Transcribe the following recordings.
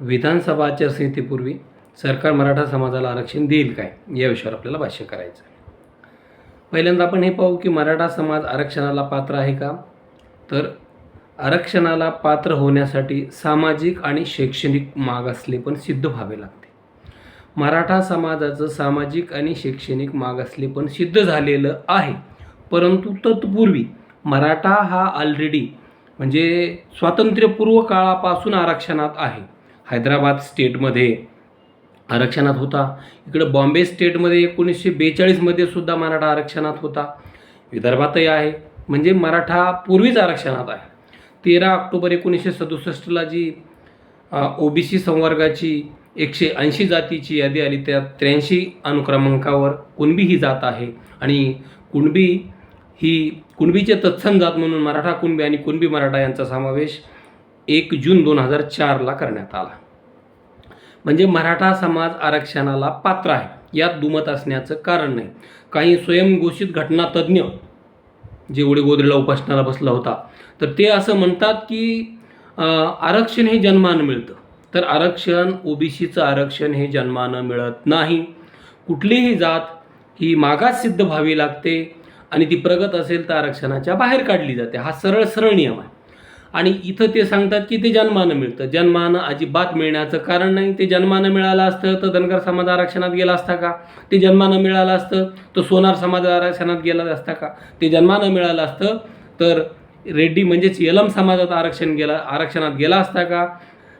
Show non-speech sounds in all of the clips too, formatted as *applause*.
विधानसभा आचारसंहितेपूर्वी सरकार मराठा समाजाला आरक्षण देईल काय या विषयावर आपल्याला भाष्य करायचं आहे. पहिल्यांदा आपण हे पाहू की मराठा समाज आरक्षणाला पात्र आहे का? तर आरक्षणाला पात्र होण्यासाठी सामाजिक आणि शैक्षणिक मागासले पण सिद्ध व्हावे लागते. मराठा समाजाचं सामाजिक आणि शैक्षणिक मागासले पण सिद्ध झालेलं आहे. परंतु तत्पूर्वी मराठा हा ऑलरेडी म्हणजे स्वातंत्र्यपूर्व काळापासून आरक्षणात आहे. हैदराबाद स्टेटमध्ये आरक्षणात होता. इकडं बॉम्बे स्टेटमध्ये एकोणीसशे बेचाळीसमध्ये सुद्धा मराठा आरक्षणात होता. विदर्भातही आहे. म्हणजे मराठा पूर्वीच आरक्षणात आहे. तेरा ऑक्टोबर एकोणीसशे सदुसष्टला जी ओबीसी संवर्गाची एकशे ऐंशी जातीची यादी आली त्यात त्र्याऐंशी अनुक्रमांकावर कुणबी ही जात आहे आणि कुणबी ही कुणबीचे तत्सम जात म्हणून मराठा कुणबी आणि कुणबी मराठा यांचा समावेश एक जून दोन हजार चारला करण्यात आला. म्हणजे मराठा समाज आरक्षणाला पात्र आहे. यात दुमत असण्याचं कारण नाही. काही स्वयंघोषित घटना जेवढे जे गोदरेला उपासनाला बसला होता तर ते असं म्हणतात की आरक्षण हे जन्मानं मिळतं. तर आरक्षण ओबीसीचं आरक्षण हे जन्मानं मिळत नाही. कुठलीही जात ही मागास सिद्ध व्हावी लागते आणि ती प्रगत असेल तर आरक्षणाच्या बाहेर काढली जाते. हा सरळ सरळ नियम आहे. आणि इथं ते सांगतात की ते जन्मानं मिळतं. जन्मानं अजिबात मिळण्याचं कारण नाही. ते जन्मानं मिळालं असतं तर धनगर समाज आरक्षणात गेला असता का? ते जन्मानं मिळालं असतं तर सोनार समाज आरक्षणात गेला असता का? ते जन्मानं मिळालं असतं तर रेड्डी म्हणजेच यलम समाजात आरक्षण गेला आरक्षणात गेला असता का?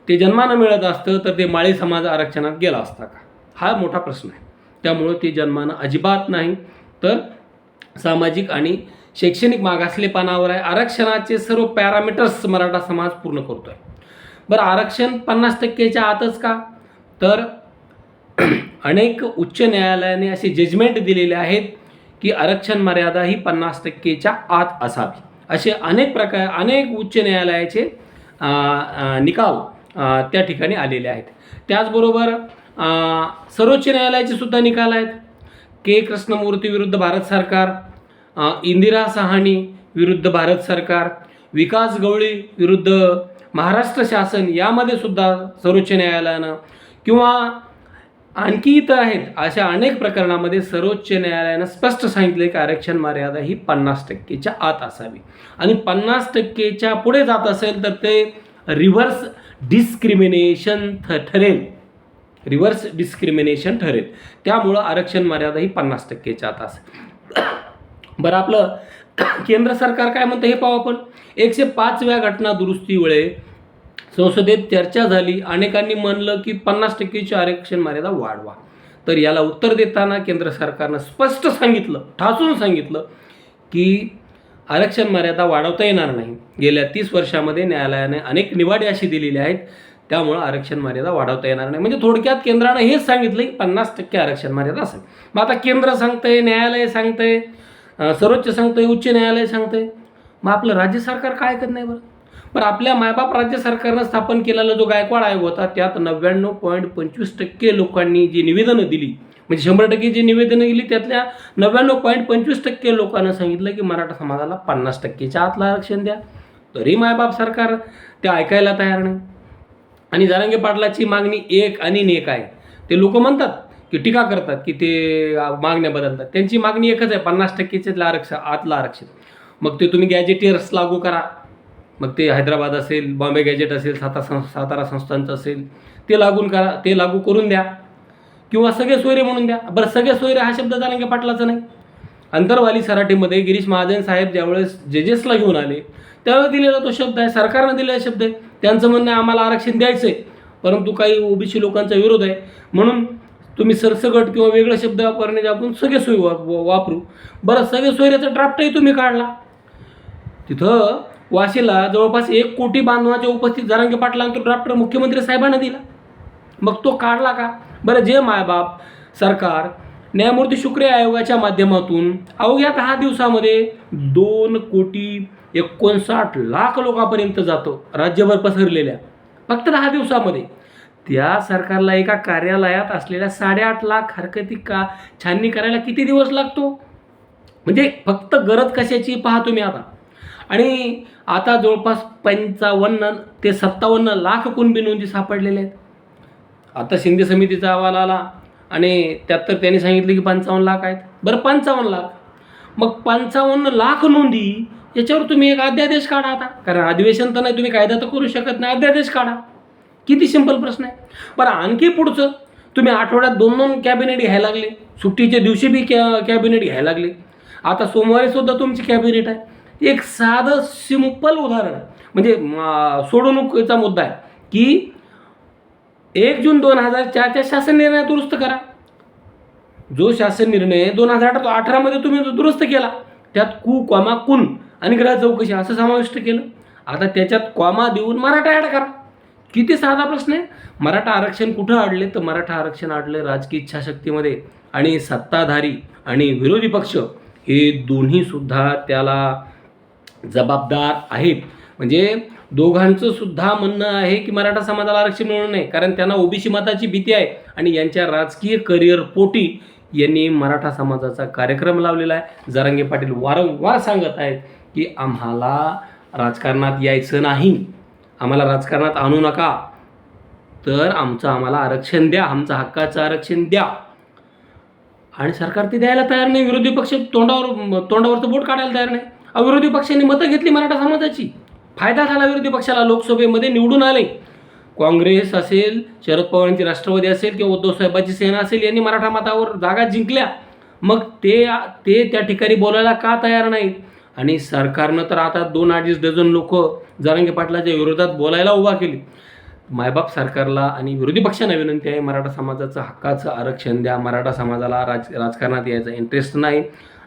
ते जन्मानं मिळत असतं तर ते माळी समाज आरक्षणात गेला असता का? हा मोठा प्रश्न आहे. त्यामुळं ते जन्मानं अजिबात नाही. तर सामाजिक आणि शैक्षणिक मागासलेपणावर आहे. आरक्षणाचे सर्व पॅरामीटर्स मराठा समाज पूर्ण करतो आहे बरं आरक्षण पन्नास टक्केच्या आतच का? तर *clears throat* अनेक उच्च न्यायालयाने असे जजमेंट दिलेले आहेत की आरक्षण मर्यादा ही पन्नास टक्केच्या आत असावी. असे अनेक प्रकार अनेक उच्च न्यायालयाचे निकाल त्या ठिकाणी आलेले आहेत. त्याचबरोबर सर्वोच्च न्यायालयाचे सुद्धा निकाल आहेत. के. कृष्णमूर्ती विरुद्ध भारत सरकार इंदिरा सहानी विरुद्ध भारत सरकार विकास गवळी विरुद्ध महाराष्ट्र शासन यामध्ये सुद्धा सर्वोच्च न्यायालयानं किंवा आणखी इतर आहेत अशा अनेक प्रकरणामध्ये सर्वोच्च न्यायालयानं स्पष्ट सांगितले की आरक्षण मर्यादा ही पन्नास टक्केच्या आत असावी. आणि पन्नास टक्केच्या पुढे जात असेल तर ते रिव्हर्स डिस्क्रिमिनेशन थ ठरेल. रिव्हर्स डिस्क्रिमिनेशन ठरेल. त्यामुळं आरक्षण मर्यादा ही पन्नास टक्केच्या आत असेल. बरं आपलं केंद्र सरकार काय म्हणतं हे पाहू आपण. एकशे पाचव्या घटना दुरुस्तीमुळे संसदेत चर्चा झाली. अनेकांनी म्हणलं की पन्नास टक्केची आरक्षण मर्यादा वाढवा. तर याला उत्तर देताना केंद्र सरकारनं स्पष्ट सांगितलं ठासून सांगितलं की आरक्षण मर्यादा वाढवता येणार नाही. गेल्या तीस वर्षामध्ये न्यायालयाने अनेक निवाडे अशी दिलेली आहेत. त्यामुळं आरक्षण मर्यादा वाढवता येणार नाही. म्हणजे थोडक्यात केंद्रानं हेच सांगितलं की पन्नास टक्के आरक्षण मर्यादा असेल. मग आता केंद्र सांगतंय न्यायालय सांगतंय सर्वोच्च सांगतंय उच्च न्यायालय सांगतंय. मग आपलं राज्य सरकार काय ऐकत नाही बरं? बरं आपल्या मायबाप राज्य सरकारनं स्थापन केलेला जो गायकवाड आयोग होता त्यात नव्याण्णव पॉईंट पंचवीस टक्के लोकांनी जी निवेदनं दिली म्हणजे शंभर टक्के जी निवेदनं दिली त्यातल्या नव्याण्णव पॉईंट पंचवीस टक्के लोकांना सांगितलं की मराठा समाजाला पन्नास टक्केच्या आतलं आरक्षण द्या. तरी मायबाप सरकार ते ऐकायला तयार नाही. आणि जारंगे पाटलाची मागणी एक आणि नेक आहे. ते लोक म्हणतात की टीका करतात की ते मागण्या बदलतात. त्यांची मागणी एकच आहे पन्नास टक्केचे आरक्षण आतलं आरक्षण मग ते तुम्ही गॅजेटियर्स लागू करा. मग ते हैदराबाद असेल बॉम्बे गॅजेट असेल सातारा सं सातारा संस्थांचं असेल ते लागून करा ते लागू करून द्या. किंवा सगळे सोयरे म्हणून द्या. बरं सगळे सोयरे हा शब्द जारंगे पाटलाचा नाही. अंतरवाली सराटीमध्ये गिरीश महाजन साहेब ज्यावेळेस जजेसला घेऊन आले त्यावेळेस दिलेला तो शब्द आहे सरकारनं दिलेला शब्द आहे. त्यांचं म्हणणं आहे आम्हाला आरक्षण द्यायचं आहे परंतु काही ओबीसी लोकांचा विरोध आहे. म्हणून तुम्ही सरसगट किंवा वेगळा शब्द वापरण्याचे आपण सगळे सोयी वा वापरू. बरं सगळे सोयऱ्याचा ड्राफ्टही तुम्ही काढला. तिथं वाशीला जवळपास एक कोटी बांधवाच्या उपस्थित जरांगे पाटलांना तो ड्राफ्ट मुख्यमंत्री साहेबांना दिला. मग तो काढला का? बरं जे मायबाप सरकार न्यायमूर्ती शुक्रे आयोगाच्या माध्यमातून अवघ्या दहा दिवसामध्ये दोन कोटी एकोणसाठ लाख लोकांपर्यंत जातो राज्यभर पसरलेल्या. फक्त दहा दिवसामध्ये. त्या सरकारला एका कार्यालयात असलेल्या साडेआठ लाख हरकती का छाननी करायला किती दिवस लागतो? म्हणजे फक्त गरज कशाची पहा तुम्ही आता. आणि आता जवळपास पंचावन्न ते सत्तावन्न लाख कुणबी नोंदी सापडलेल्या आहेत. आता शिंदे समितीचा अहवाल आला आणि त्यात तर त्यांनी सांगितलं की पंचावन्न लाख आहेत. बरं पंचावन्न लाख. मग पंचावन्न लाख नोंदी याच्यावर तुम्ही एक अध्यादेश काढा आता. कारण अधिवेशन तर नाही तुम्ही कायदा तर करू शकत नाही. अध्यादेश काढा. किती सिंपल प्रश्न आहे. बरं आणखी पुढचं तुम्ही आठवड्यात दोन दोन कॅबिनेट घ्यायला लागले. सुट्टीच्या दिवशी बी कॅ कॅबिनेट घ्यायला लागले. आता सोमवारी सुद्धा तुमची कॅबिनेट आहे. एक साधं सिंपल उदाहरण आहे. म्हणजे सोडवणुकीचा मुद्दा आहे की एक जून दोन हजार चारच्या शासन निर्णय दुरुस्त करा. जो शासन निर्णय दोन हजार अठरामध्ये तुम्ही जो दुरुस्त केला त्यात कु कॉमा कुन आणि ग्रह चौकशी असं समाविष्ट केलं. आता त्याच्यात कॉमा देऊन मराठा ॲड करा. किती साधा प्रश्न आहे? मराठा आरक्षण कुठं अडले तर मराठा आरक्षण अडले राजकीय इच्छाशक्तीमध्ये. आणि सत्ताधारी आणि विरोधी पक्ष हे दोन्हीसुद्धा त्याला जबाबदार आहेत. म्हणजे दोघांचं सुद्धा म्हणणं आहे की मराठा समाजाला आरक्षण मिळू नये कारण त्यांना ओबीसी मताची भीती आहे. आणि यांच्या राजकीय करिअर पोटी यांनी मराठा समाजाचा कार्यक्रम लावलेला आहे. जरांगे पाटील वारंवार सांगत आहेत की आम्हाला राजकारणात यायचं नाही. आम्हाला राजकारणात आणू नका. तर आमचं आम्हाला आरक्षण द्या आमचं हक्काचं आरक्षण द्या. आणि सरकार ते द्यायला तयार नाही. विरोधी पक्ष तोंडावर तोंडावरचं बोट काढायला तयार नाही. अविरोधी विरोधी पक्षांनी मतं घेतली मराठा समाजाची. फायदा झाला विरोधी पक्षाला. लोकसभेमध्ये निवडून आले. काँग्रेस असेल शरद पवारांची राष्ट्रवादी असेल किंवा उद्धवसाहेबाची सेना असेल यांनी मराठा मतावर जागा जिंकल्या. मग ते ते त्या ठिकाणी बोलायला का तयार नाहीत? आणि सरकारनं तर आता दोन अडीच डझन लोक जरांगे पाटलाच्या विरोधात बोलायला उभा केली. मायबाप सरकारला आणि विरोधी पक्षांना विनंती आहे मराठा समाजाचं हक्काचं आरक्षण द्या मराठा समाजाला राज राजकारणात यायचा इंटरेस्ट नाही.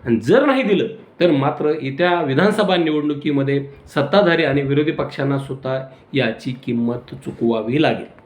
आणि जर नाही दिलं तर मात्र येत्या विधानसभा निवडणुकीमध्ये सत्ताधारी आणि विरोधी पक्षांना सुद्धा याची किंमत चुकवावी लागेल.